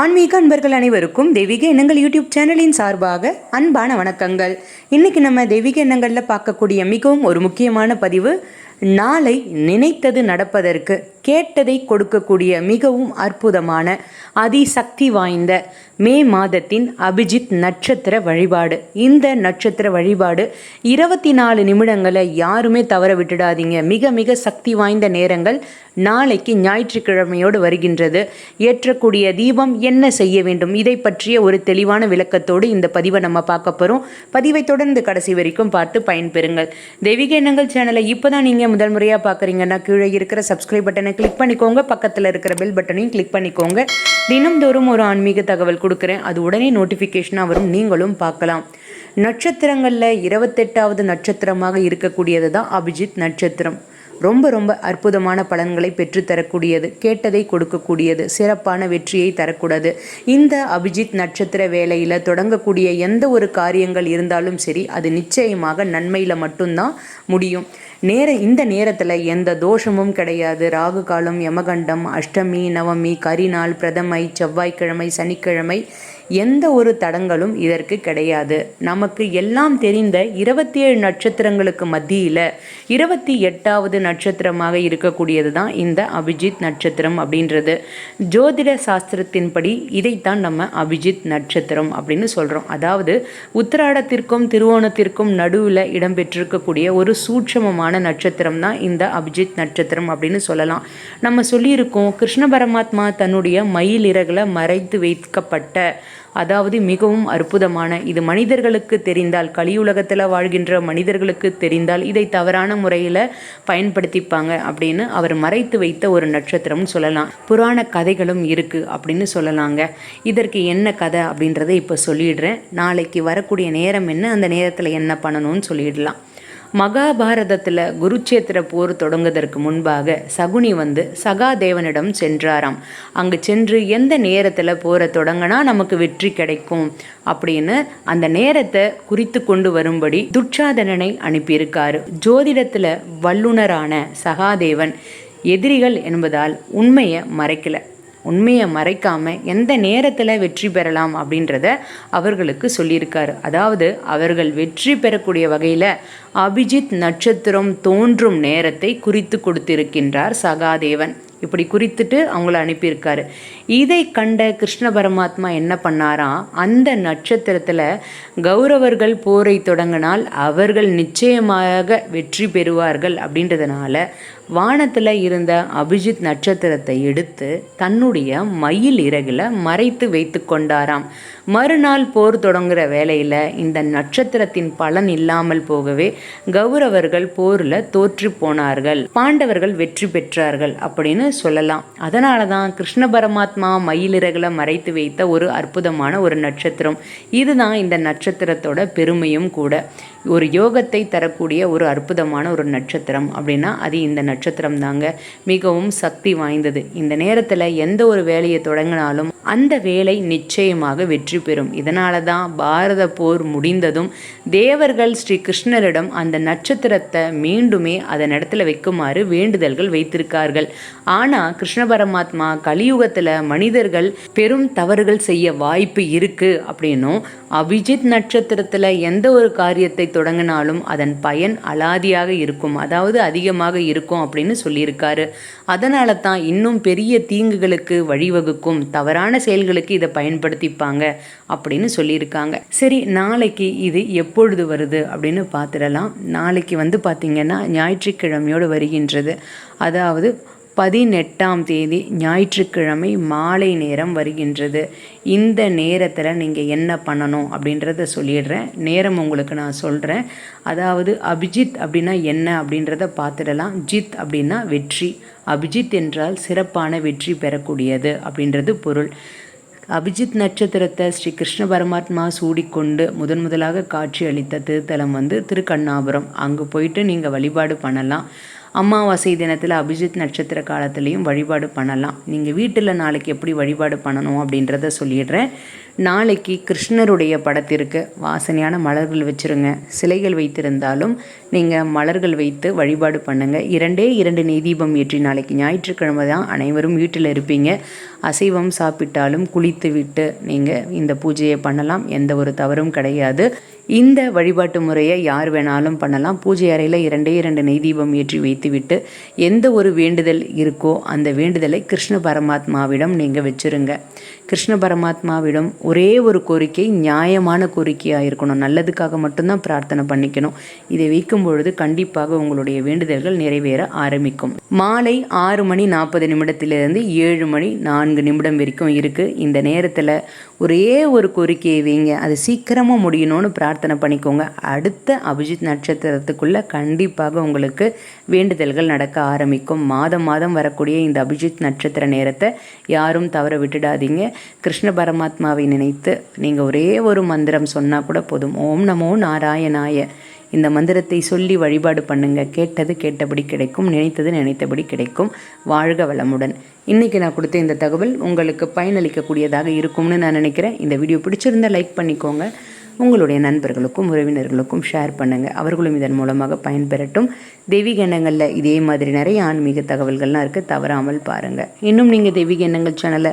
ஆன்மீக அன்பர்கள் அனைவருக்கும் தெய்வீக எண்ணங்கள் யூடியூப் சேனலின் சார்பாக அன்பான வணக்கங்கள். இன்னைக்கு நம்ம தெய்வீக எண்ணங்களில் பார்க்கக்கூடிய மிகவும் ஒரு முக்கியமான பதிவு நாளை நினைத்தது நடப்பதற்கு. கேட்டதை கொடுக்கக்கூடிய மிகவும் அற்புதமான அதிசக்தி வாய்ந்த மே மாதத்தின் அபிஜித் நட்சத்திர வழிபாடு. இந்த நட்சத்திர வழிபாடு இருபத்தி நாலு நிமிடங்களை யாருமே தவற விட்டுடாதீங்க. மிக மிக சக்தி வாய்ந்த நேரங்கள் நாளைக்கு ஞாயிற்றுக்கிழமையோடு வருகின்றது. ஏற்றக்கூடிய தீபம் என்ன செய்ய வேண்டும்? இதை பற்றிய ஒரு தெளிவான விளக்கத்தோடு இந்த பதிவை நம்ம பார்க்க போகிறோம் பதிவை தொடர்ந்து கடைசி வரைக்கும் பார்த்து பயன்பெறுங்கள். தெய்வீக எண்ணங்கள் சேனலை இப்போ தான் நீங்கள் முதல் முறையாக பார்க்குறீங்கன்னா கீழே இருக்கிற சப்ஸ்கிரைப் பட்டனை கிளிக் பண்ணிக்கோங்க. பக்கத்தில் இருக்கிற பெல் பட்டனையும் கிளிக் பண்ணிக்கோங்க. தினம்தோறும் ஒரு ஆன்மீக தகவல் கொடுக்குறேன். அது உடனே நோட்டிஃபிகேஷனாக வரும். நீங்களும் பார்க்கலாம். நட்சத்திரங்களில் இருபத்தெட்டாவது நட்சத்திரமாக இருக்கக்கூடியது தான் அபிஜித் நட்சத்திரம். ரொம்ப ரொம்ப அற்புதமான பலன்களை பெற்றுத்தரக்கூடியது கேட்டதை கொடுக்கக்கூடியது சிறப்பான வெற்றியை தரக்கூடாது. இந்த அபிஜித் நட்சத்திர வேலையில் தொடங்கக்கூடிய எந்த ஒரு காரியங்கள் இருந்தாலும் சரி அது நிச்சயமாக நன்மையில் மட்டும்தான் முடியும். நேர இந்த நேரத்தில் எந்த தோஷமும் கிடையாது. ராகு காலம் யமகண்டம் அஷ்டமி நவமி கரிநாள் பிரதமை செவ்வாய்க்கிழமை சனிக்கிழமை எந்த ஒரு தடங்களும் இதற்கு கிடையாது. நமக்கு எல்லாம் தெரிந்த இருபத்தி ஏழு நட்சத்திரங்களுக்கு மத்தியில் இருபத்தி எட்டாவது நட்சத்திரமாக இருக்கக்கூடியது தான் இந்த அபிஜித் நட்சத்திரம் அப்படின்றது. ஜோதிட சாஸ்திரத்தின்படி இதைத்தான் நம்ம அபிஜித் நட்சத்திரம் அப்படின்னு சொல்கிறோம் அதாவது உத்திராடத்திற்கும் திருவோணத்திற்கும் நடுவில் இடம்பெற்றிருக்கக்கூடிய ஒரு சூட்சமமான நட்சத்திரம் தான் இந்த அபிஜித் நட்சத்திரம் அப்படின்னு சொல்லலாம். நம்ம சொல்லியிருக்கோம் கிருஷ்ண பரமாத்மா தன்னுடைய மயில் மறைத்து வைக்கப்பட்ட அதாவது மிகவும் அற்புதமான. இது மனிதர்களுக்கு தெரிந்தால் கலியுலகத்தில் வாழ்கின்ற மனிதர்களுக்கு தெரிந்தால் இதை தவறான முறையில் பயன்படுத்திப்பாங்க அப்படின்னு அவர் மறைத்து வைத்த ஒரு நட்சத்திரம்னு சொல்லலாம். புராண கதைகளும் இருக்குது அப்படின்னு சொல்லலாங்க. இதற்கு என்ன கதை அப்படின்றத இப்போ சொல்லிடுறேன். நாளைக்கு வரக்கூடிய நேரம் என்ன அந்த நேரத்தில் என்ன பண்ணணும்னு சொல்லிடலாம். மகாபாரதத்தில் குருச்சேத்திர போர் தொடங்குவதற்கு முன்பாக சகுனி வந்து சகாதேவனிடம் சென்றாராம். அங்கு சென்று எந்த நேரத்தில் போரை தொடங்கினா நமக்கு வெற்றி கிடைக்கும் அப்படின்னு அந்த நேரத்தை குறித்து கொண்டு வரும்படி துட்சாதனனை அனுப்பியிருக்காரு. ஜோதிடத்தில் வல்லுனரான சகாதேவன் எதிரிகள் என்பதால் உண்மையை மறைக்கல. உண்மையை மறைக்காம எந்த நேரத்தில் வெற்றி பெறலாம் அப்படின்றத அவர்களுக்கு சொல்லியிருக்காரு. அதாவது அவர்கள் வெற்றி பெறக்கூடிய வகையில் அபிஜித் நட்சத்திரம் தோன்றும் நேரத்தை குறித்து கொடுத்திருக்கின்றார் சகாதேவன். இப்படி குறித்துட்டு அவங்கள அனுப்பியிருக்காரு. இதை கண்ட கிருஷ்ண பரமாத்மா என்ன பண்ணாராம் அந்த நட்சத்திரத்தில் கௌரவர்கள் போரை தொடங்கினால் அவர்கள் நிச்சயமாக வெற்றி பெறுவார்கள் அப்படின்றதுனால வானத்தில் இருந்த அபிஜித் நட்சத்திரத்தை எடுத்து தன்னுடைய மயில் இறகில் மறைத்து வைத்து கொண்டாராம். மறுநாள் போர் தொடங்குற வேலையில் இந்த நட்சத்திரத்தின் பலன் இல்லாமல் போகவே கௌரவர்கள் போரில் தோற்று போனார்கள். பாண்டவர்கள் வெற்றி பெற்றார்கள் அப்படின்னு சொல்லலாம். அதனால தான் கிருஷ்ண பரமாத்மா மயிலிறகுல மறைத்து வைத்த ஒரு அற்புதமான ஒரு நட்சத்திரம். இதுதான் இந்த நட்சத்திரத்தோட பெருமையும் கூட. ஒரு யோகத்தை தரக்கூடிய ஒரு அற்புதமான ஒரு நட்சத்திரம் அப்படின்னா அது இந்த நட்சத்திரம். தாங்க மிகவும் சக்தி வாய்ந்தது. இந்த நேரத்தில் எந்த ஒரு வேலையை தொடங்கினாலும் அந்த வேலை நிச்சயமாக வெற்றி பெறும். இதனால தான் பாரத போர் முடிந்ததும் தேவர்கள் ஸ்ரீ கிருஷ்ணரிடம் அந்த நட்சத்திரத்தை மீண்டுமே அதன் இடத்துல வைக்குமாறு வேண்டுதல்கள் வைத்திருக்கார்கள். ஆனால் கிருஷ்ண பரமாத்மா கலியுகத்தில் மனிதர்கள் பெரும் தவறுகள் செய்ய வாய்ப்பு இருக்குது அப்படின்னும் அபிஜித் நட்சத்திரத்தில் எந்த ஒரு காரியத்தை தொடங்கினாலும் அதன் பயன் அலாதியாக இருக்கும். அதாவது அதிகமாக இருக்கும் அப்படின்னு சொல்லியிருக்காரு. அதனால தான் இன்னும் பெரிய தீங்குகளுக்கு வழிவகுக்கும். தவறான செயல்களுக்கு இதை பயன்படுத்திப்பாங்க அப்படின்னு சொல்லியிருக்காங்க. சரி நாளைக்கு இது எப்பொழுது வருது அப்படின்னு பார்த்துடலாம். நாளைக்கு வந்து பார்த்திங்கன்னா ஞாயிற்றுக்கிழமையோடு வருகின்றது. அதாவது பதினெட்டாம் தேதி ஞாயிற்றுக்கிழமை மாலை நேரம் வருகின்றது. இந்த நேரத்தில் நீங்கள் என்ன பண்ணணும் அப்படின்றத சொல்லிடுறேன். நேரம் உங்களுக்கு நான் சொல்கிறேன் அதாவது அபிஜித் அப்படின்னா என்ன அப்படின்றத பார்த்துடலாம். ஜித் அப்படின்னா வெற்றி. அபிஜித் என்றால் சிறப்பான வெற்றி பெறக்கூடியது அப்படின்றது பொருள். அபிஜித் நட்சத்திரத்தை ஸ்ரீ கிருஷ்ண பரமாத்மா சூடிக்கொண்டு முதன் முதலாக காட்சி அளித்த திருத்தலம் வந்து திருக்கண்ணாபுரம். அங்கே போயிட்டு நீங்கள் வழிபாடு பண்ணலாம். அமாவாசை தினத்தில் அபிஜித் நட்சத்திர காலத்துலேயும் வழிபாடு பண்ணலாம். நீங்கள் வீட்டில் நாளைக்கு எப்படி வழிபாடு பண்ணணும் அப்படின்றத சொல்லிடுறேன். நாளைக்கு கிருஷ்ணருடைய படத்திற்கு வாசனையான மலர்கள் வச்சுருங்க. சிலைகள் வைத்திருந்தாலும் நீங்கள் மலர்கள் வைத்து வழிபாடு பண்ணுங்கள் இரண்டே இரண்டு நெய் தீபம் ஏற்றி நாளைக்கு ஞாயிற்றுக்கிழமை தான் அனைவரும் வீட்டில் இருப்பீங்க. அசைவம் சாப்பிட்டாலும் குளித்து விட்டு நீங்கள் இந்த பூஜையை பண்ணலாம். எந்த ஒரு தவறும் கிடையாது. இந்த வழிபாட்டு முறையை யார் வேணாலும் பண்ணலாம். பூஜை அறையில் இரண்டே இரண்டு நெய் தீபம் ஏற்றி வைத்துவிட்டு எந்த ஒரு வேண்டுதல் இருக்கோ அந்த வேண்டுதலை கிருஷ்ண பரமாத்மாவிடம் நீங்கள் வச்சுருங்க. கிருஷ்ண பரமாத்மாவிடம் ஒரே ஒரு கோரிக்கை நியாயமான கோரிக்கையாக இருக்கணும். நல்லதுக்காக மட்டும்தான் பிரார்த்தனை பண்ணிக்கணும். இதை வைக்கும் பொழுது கண்டிப்பாக உங்களுடைய வேண்டுதல்கள் நிறைவேற ஆரம்பிக்கும். மாலை ஆறு மணி நாற்பது நிமிடத்திலிருந்து ஏழு மணி நான்கு நிமிடம் வரைக்கும் இருக்குது இந்த நேரத்தில் ஒரே ஒரு கோரிக்கையை வைங்க. அது சீக்கிரமாக முடியணும்னு பிரார்த்தனை பண்ணிக்கோங்க. அடுத்த அபிஜித் நட்சத்திரத்துக்குள்ளே கண்டிப்பாக உங்களுக்கு வேண்டுதல்கள் நடக்க ஆரம்பிக்கும். மாதம் மாதம் வரக்கூடிய இந்த அபிஜித் நட்சத்திர நேரத்தை யாரும் தவற விட்டுடாதீங்க. கிருஷ்ண பரமாத்மாவை நினைத்து நீங்கள் ஒரே ஒரு மந்திரம் சொன்னால் கூட போதும். ஓம் நமோ நாராயணாய. இந்த மந்திரத்தை சொல்லி வழிபாடு பண்ணுங்க. கேட்டது கேட்டபடி கிடைக்கும் நினைத்தது நினைத்தபடி கிடைக்கும். வாழ்க வளமுடன். இன்றைக்கி நான் கொடுத்த இந்த தகவல் உங்களுக்கு பயனளிக்கக்கூடியதாக இருக்கும்னு நான் நினைக்கிறேன். இந்த வீடியோ பிடிச்சிருந்தால் லைக் பண்ணிக்கோங்க. உங்களுடைய நண்பர்களுக்கும் உறவினர்களுக்கும் ஷேர் பண்ணுங்கள் அவர்களும் இதன் மூலமாக பயன்பெறட்டும். தெய்வீக எண்ணங்களில் இதே மாதிரி நிறைய ஆன்மீக தகவல்கள்லாம் இருக்குது தவறாமல் பாருங்கள் இன்னும் நீங்கள் தெய்வீக எண்ணங்கள் சேனலை